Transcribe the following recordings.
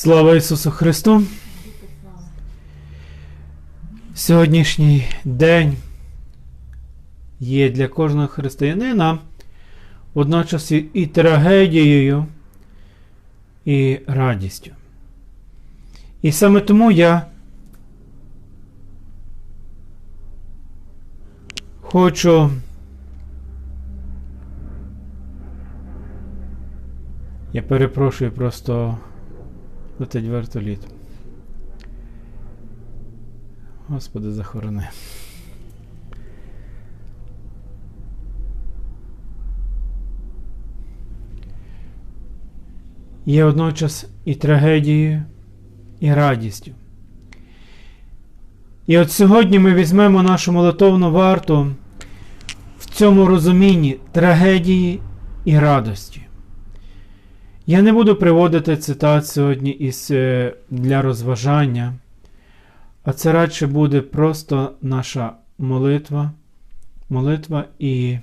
Слава Ісусу Христу! Сьогоднішній день є для кожного християнина водночас і- трагедією, і радістю. І саме тому я хочу я перепрошую просто летить вертоліт. Господи, захорони. Є одночас і трагедією, і радістю. І от сьогодні ми візьмемо нашу молитовну варту в цьому розумінні трагедії і радості. Я не буду приводити цитат сьогодні із, е, для розважання, а це радше буде просто наша молитва, молитва і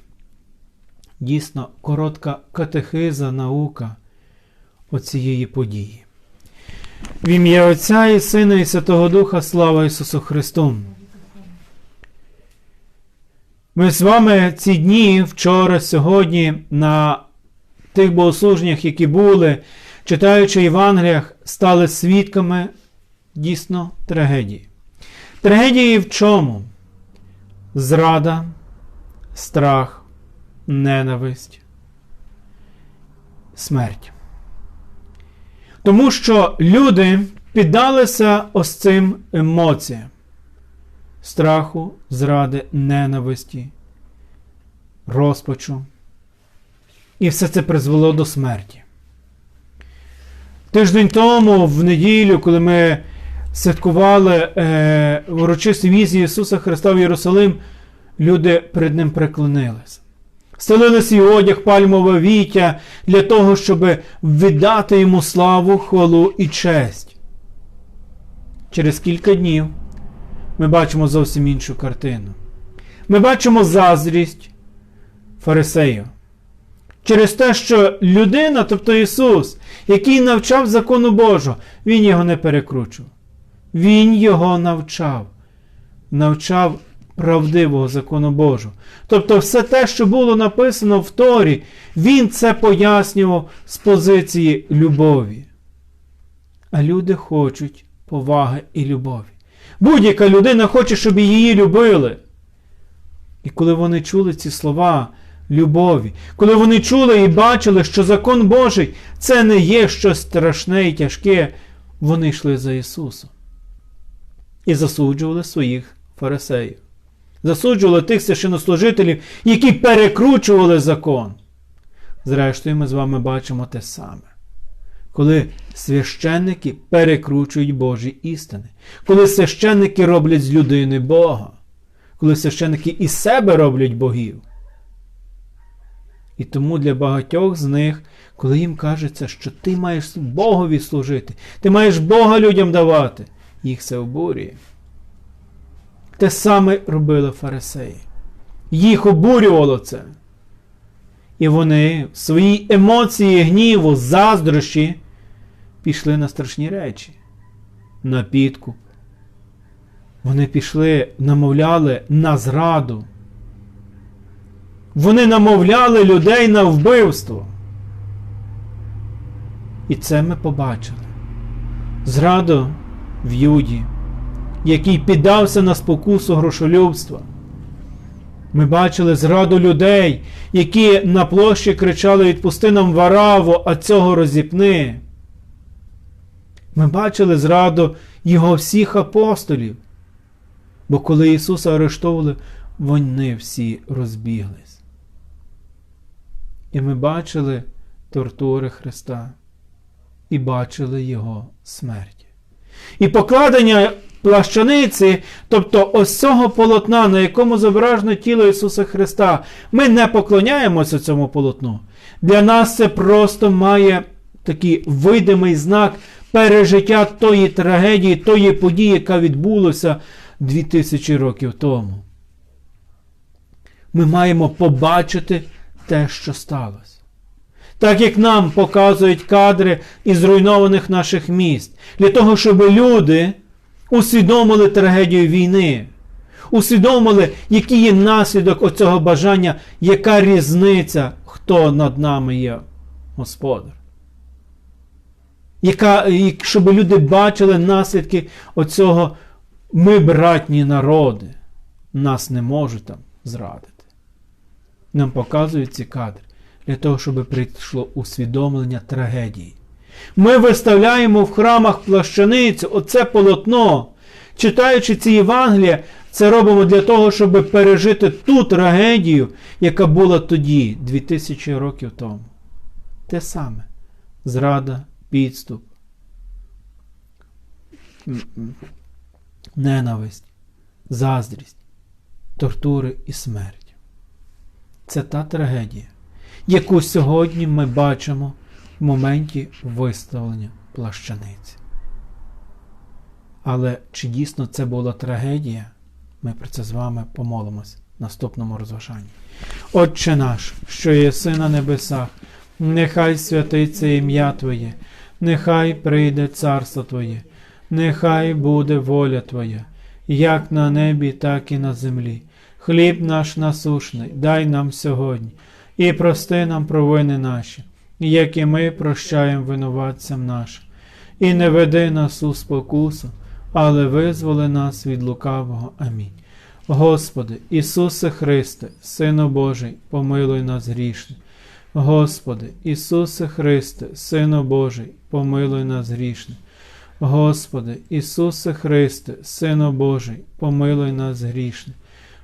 дійсно коротка катехиза, наука оцієї події. В ім'я Отця і Сина і Святого Духа, слава Ісусу Христу! Ми з вами ці дні, вчора, сьогодні, на тих богослуженнях, які були, читаючи Євангеліях, стали свідками дійсно трагедії. Трагедії в чому? Зрада, страх, ненависть, смерть. Тому що люди піддалися ось цим емоціям страху, зради, ненависті, розпачу. І все це призвело до смерті. Тиждень тому, в неділю, коли ми святкували е, урочистий віз Ісуса Христа в Єрусалим, люди перед Ним преклонилися. Стелили свій одяг пальмове віття для того, щоб віддати йому славу, хвалу і честь. Через кілька днів ми бачимо зовсім іншу картину. Ми бачимо заздрість фарисеїв. Через те, що людина, тобто Ісус, який навчав закону Божого, Він його не перекручував. Він його навчав. Навчав правдивого закону Божого. Тобто, все те, що було написано в Торі, він це пояснював з позиції любові. А люди хочуть поваги і любові. Будь-яка людина хоче, щоб її любили. І коли вони чули ці слова любові, коли вони чули і бачили, що закон Божий це не є щось страшне і тяжке, вони йшли за Ісусом і засуджували своїх фарисеїв. Засуджували тих священнослужителів, які перекручували закон. Зрештою, ми з вами бачимо те саме. Коли священники перекручують Божі істини, коли священники роблять з людини Бога, коли священники із себе роблять богів. І тому для багатьох з них, коли їм кажеться, що ти маєш Богові служити, ти маєш Бога людям давати, їх це обурює. Те саме робили фарисеї. Їх обурювало це. І вони в своїй емоції гніву, заздрощі пішли на страшні речі, на підкуп. Вони пішли, намовляли на зраду. Вони намовляли людей на вбивство. І це ми побачили. Зраду в Юді, який піддався на спокусу грошолюбства. Ми бачили зраду людей, які на площі кричали Відпусти нам вараву, а цього розіпни. Ми бачили зраду його всіх апостолів. Бо коли Ісуса арештовували, вони всі розбіглись. І ми бачили тортури Христа і бачили Його смерть. І покладення плащаниці, тобто ось цього полотна, на якому зображено тіло Ісуса Христа, ми не поклоняємося цьому полотну. Для нас це просто має такий видимий знак пережиття тої трагедії, тої події, яка відбулася 2000 років тому. Ми маємо побачити те, що сталося. так як нам показують кадри із зруйнованих наших міст, для того, щоб люди усвідомили трагедію війни, усвідомили, який є наслідок оцього бажання, яка різниця, хто над нами є господар. Яка, щоб люди бачили наслідки оцього ми братні народи, нас не можуть там зрадити. Нам показують ці кадри для того, щоб прийшло усвідомлення трагедії. Ми виставляємо в храмах плащаницю, оце полотно. Читаючи ці Євангелія, це робимо для того, щоб пережити ту трагедію, яка була тоді, 2000 років тому. Те саме: зрада, підступ, ненависть, заздрість, тортури і смерть. Це та трагедія, яку сьогодні ми бачимо в моменті виставлення плащаниці. Але чи дійсно це була трагедія? Ми про це з вами помолимось в наступному розважанні. Отче наш, що єси на небесах, нехай святиться ім'я Твоє, нехай прийде царство Твоє, нехай буде воля Твоя, як на небі, так і на землі. Хліб наш насушний, дай нам сьогодні, і прости нам провини наші, як і ми прощаємо винуватцям нашим. І не веди нас у спокусу, але визволи нас від лукавого. Амінь. Господи, Ісусе Христе, Сину Божий, помилуй нас грішних. Господи, Ісусе Христе, Сину Божий, помилуй нас грішних. Господи, Ісусе Христе, Сину Божий, помилуй нас грішних.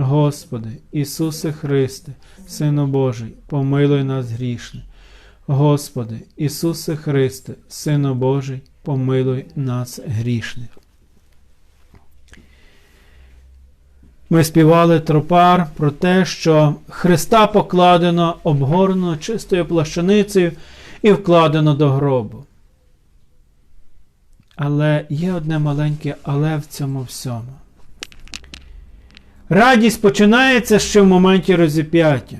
Господи, Ісусе Христе, Сину Божий, помилуй нас грішних. Господи, Ісусе Христе, Сину Божий, помилуй нас грішних. Ми співали тропар про те, що Христа покладено, обгорнено чистою плащаницею і вкладено до гробу. Але є одне маленьке але в цьому всьому. Радість починається ще в моменті розіп'яття.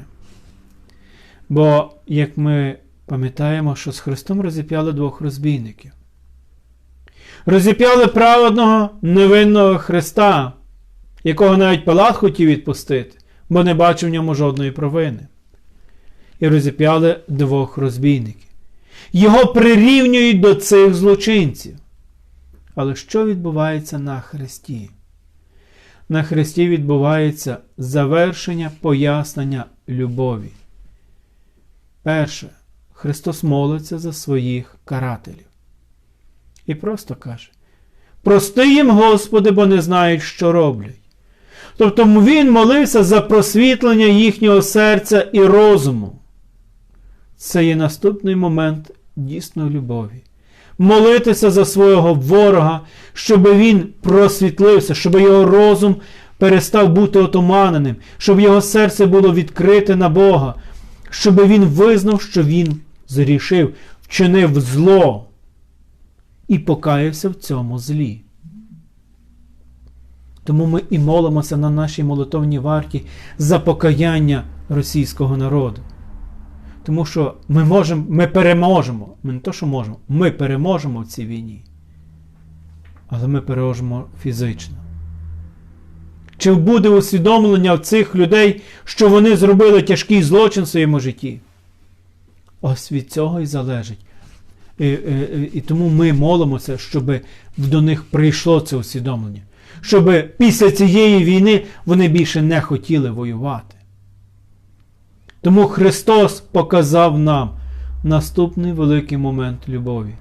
Бо, як ми пам'ятаємо, що з Христом розіп'яли двох розбійників. Розіп'яли праведного невинного Христа, якого навіть Палат хотів відпустити, бо не бачив в ньому жодної провини. І розіп'яли двох розбійників. Його прирівнюють до цих злочинців. Але що відбувається на Христі? На Христі відбувається завершення пояснення любові. Перше, Христос молиться за своїх карателів. І просто каже: Прости їм, Господи, бо не знають, що роблять. Тобто Він молився за просвітлення їхнього серця і розуму. Це є наступний момент дійсної любові. Молитися за свого ворога, щоб він просвітлився, щоб його розум перестав бути отуманеним, щоб його серце було відкрите на Бога, щоб він визнав, що він зрішив, вчинив зло і покаявся в цьому злі. Тому ми і молимося на нашій молитовній варті за покаяння російського народу. Тому що ми можемо, ми переможемо. Ми не то, що можемо, ми переможемо в цій війні. Але ми переможемо фізично. Чи буде усвідомлення в цих людей, що вони зробили тяжкий злочин в своєму житті? Ось від цього і залежить. І, і, і тому ми молимося, щоб до них прийшло це усвідомлення. Щоб після цієї війни вони більше не хотіли воювати. Тому Христос показав нам наступний великий момент любові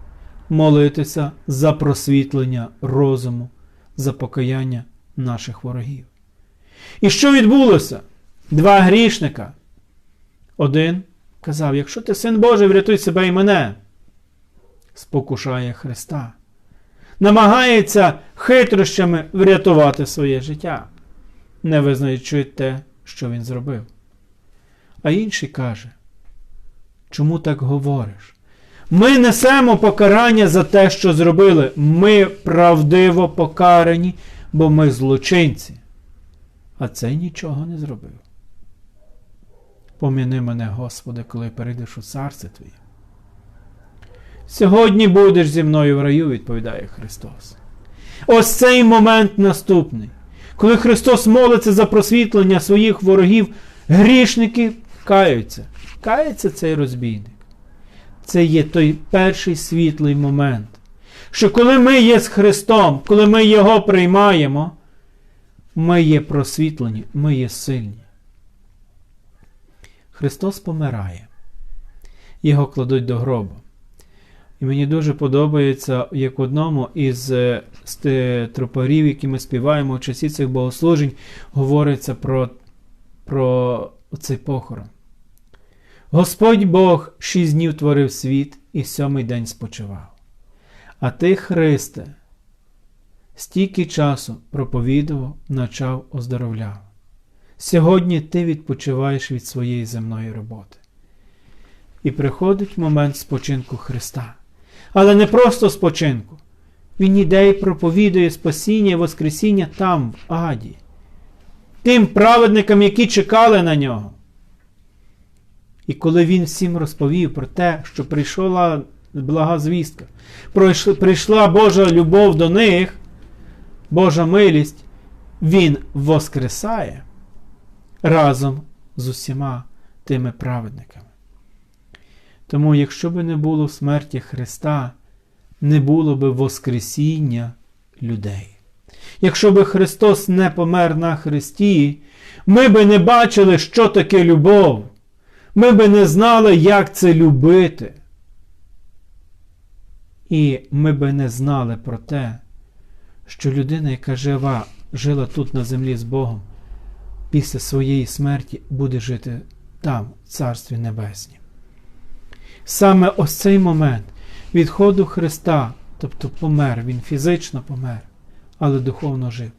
молитися за просвітлення розуму, за покаяння наших ворогів. І що відбулося? Два грішника. Один казав: якщо ти син Божий, врятуй себе і мене. спокушає Христа, намагається хитрощами врятувати своє життя, не визнаючи те, що він зробив. А інший каже, чому так говориш? Ми несемо покарання за те, що зробили. Ми правдиво покарані, бо ми злочинці. А цей нічого не зробив. Поміни мене, Господи, коли перейдеш у царство Твоє. Сьогодні будеш зі мною в раю, відповідає Христос. Ось цей момент наступний. Коли Христос молиться за просвітлення своїх ворогів, грішники каються. Кається цей розбійник. Це є той перший світлий момент. Що коли ми є з Христом, коли ми Його приймаємо, ми є просвітлені, ми є сильні. Христос помирає. Його кладуть до гробу. І мені дуже подобається, як в одному із тропарів, які ми співаємо в часі цих богослужень, говориться про, про цей похорон. Господь Бог шість днів творив світ і сьомий день спочивав. А ти, Христе, стільки часу проповідував, навчав, оздоровляв. Сьогодні ти відпочиваєш від своєї земної роботи. І приходить момент спочинку Христа. Але не просто спочинку. Він іде і проповідує спасіння і Воскресіння там, в Аді, тим праведникам, які чекали на нього. І коли він всім розповів про те, що прийшла блага звістка, прийшла Божа любов до них, Божа милість, Він воскресає разом з усіма тими праведниками. Тому, якщо би не було смерті Христа, не було би Воскресіння людей. Якщо би Христос не помер на Христі, ми би не бачили, що таке любов. Ми би не знали, як це любити. І ми би не знали про те, що людина, яка жива, жила тут на землі з Богом, після своєї смерті буде жити там, в Царстві Небеснім. Саме ось цей момент відходу Христа, тобто помер, Він фізично помер, але духовно жив.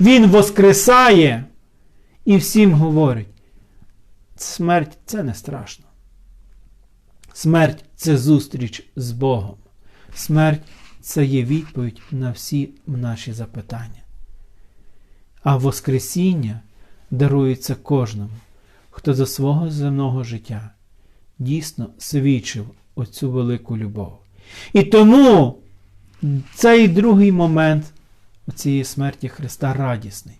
Він воскресає і всім говорить, смерть це не страшно. Смерть це зустріч з Богом. Смерть це є відповідь на всі наші запитання. А Воскресіння дарується кожному, хто за свого земного життя дійсно свідчив оцю велику любов. І тому цей другий момент цієї смерті Христа радісний.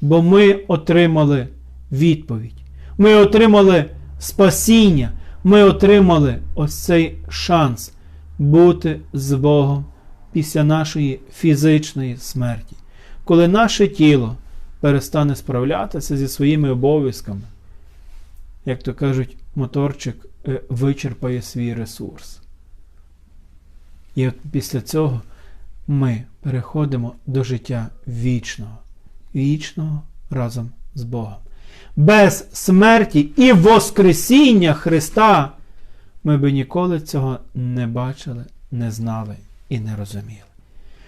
Бо ми отримали відповідь, ми отримали спасіння, ми отримали ось цей шанс бути з Богом після нашої фізичної смерті, коли наше тіло перестане справлятися зі своїми обов'язками, як то кажуть, моторчик е, вичерпає свій ресурс. І от після цього ми переходимо до життя вічного, вічного разом з Богом. Без смерті і Воскресіння Христа ми би ніколи цього не бачили, не знали і не розуміли.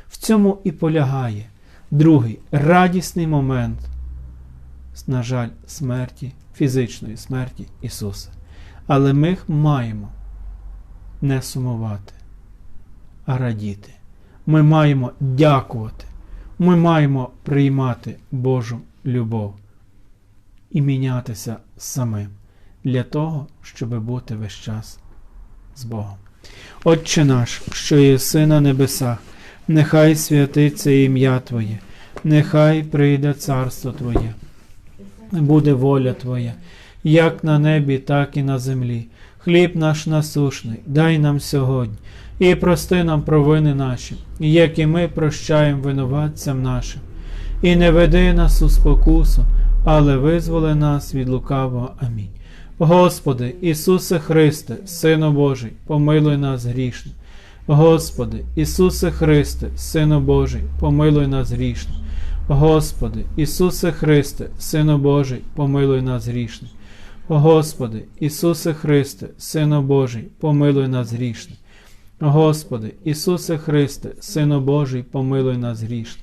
В цьому і полягає другий радісний момент, на жаль, смерті, фізичної смерті Ісуса. Але ми маємо не сумувати, а радіти. Ми маємо дякувати. Ми маємо приймати Божу любов і мінятися самим для того, щоб бути весь час з Богом. Отче наш, що єси на небесах, нехай святиться ім'я Твоє, нехай прийде царство Твоє, буде воля Твоя як на небі, так і на землі. Хліб наш насушний, дай нам сьогодні, і прости нам провини наші, як і ми прощаємо винуватцям нашим. І не веди нас у спокусу, але визволи нас від лукавого. Амінь. Господи, Ісусе Христе, Сину Божий, помилуй нас грішно. Господи, Ісусе Христе, Сину Божий, помилуй нас грішно. Господи, Ісусе Христе, Сину Божий, помилуй нас грішно. Господи, Ісусе Христе, Сину Божий, помилуй нас грішних. Господи, Ісусе Христе, Сину Божий, помилуй нас грішне.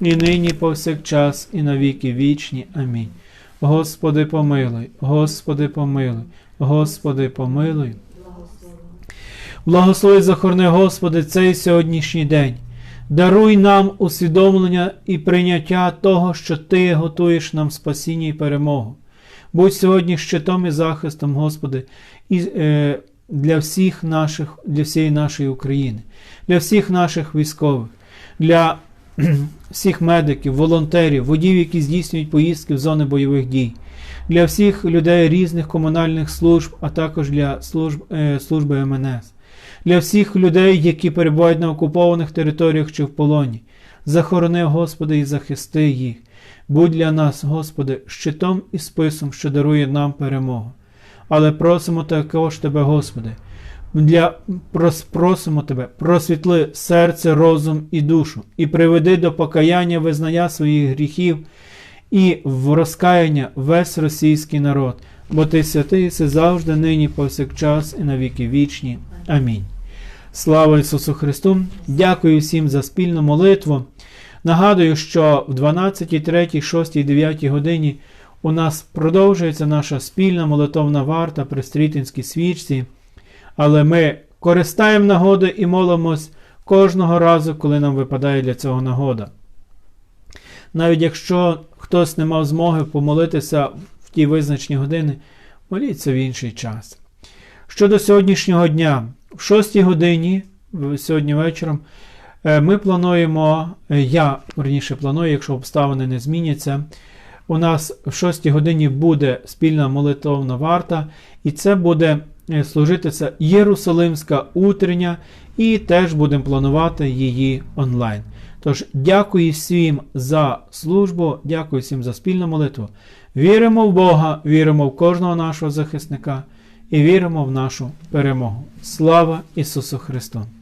і нині повсякчас, і навіки вічні. Амінь. Господи, помилуй, Господи, помилуй, Господи, помилуй. Благослови захорони, Господи, цей сьогоднішній день. Даруй нам усвідомлення і прийняття того, що Ти готуєш нам спасіння і перемогу. Будь сьогодні щитом і захистом, Господи, і, е, для всіх наших, для всієї нашої України, для всіх наших військових, для всіх медиків, волонтерів, водів, які здійснюють поїздки в зони бойових дій, для всіх людей різних комунальних служб, а також для служб, е, служби МНС, для всіх людей, які перебувають на окупованих територіях чи в полоні. Захорони, Господи, і захисти їх. Будь для нас, Господи, щитом і списом, що дарує нам перемогу. Але просимо також Тебе, Господи, для, просимо Тебе, просвітли серце, розум і душу, і приведи до покаяння визнання своїх гріхів і в розкаяння весь російський народ, бо Ти святий єси завжди, нині, повсякчас, і навіки вічні. Амінь. Слава Ісусу Христу! Дякую всім за спільну молитву. Нагадую, що в 12, 3, 6, 9 годині у нас продовжується наша спільна молитовна варта при стрітинській свічці, але ми користаємо нагоди і молимось кожного разу, коли нам випадає для цього нагода. Навіть якщо хтось не мав змоги помолитися в ті визначені години, моліться в інший час. Щодо сьогоднішнього дня, в 6 годині, сьогодні вечором, ми плануємо, я верніше планую, якщо обставини не зміняться. У нас в 6 годині буде спільна молитовна варта, і це буде служитися Єрусалимська утрення, і теж будемо планувати її онлайн. Тож, дякую всім за службу, дякую всім за спільну молитву. Віримо в Бога, віримо в кожного нашого захисника і віримо в нашу перемогу. Слава Ісусу Христу!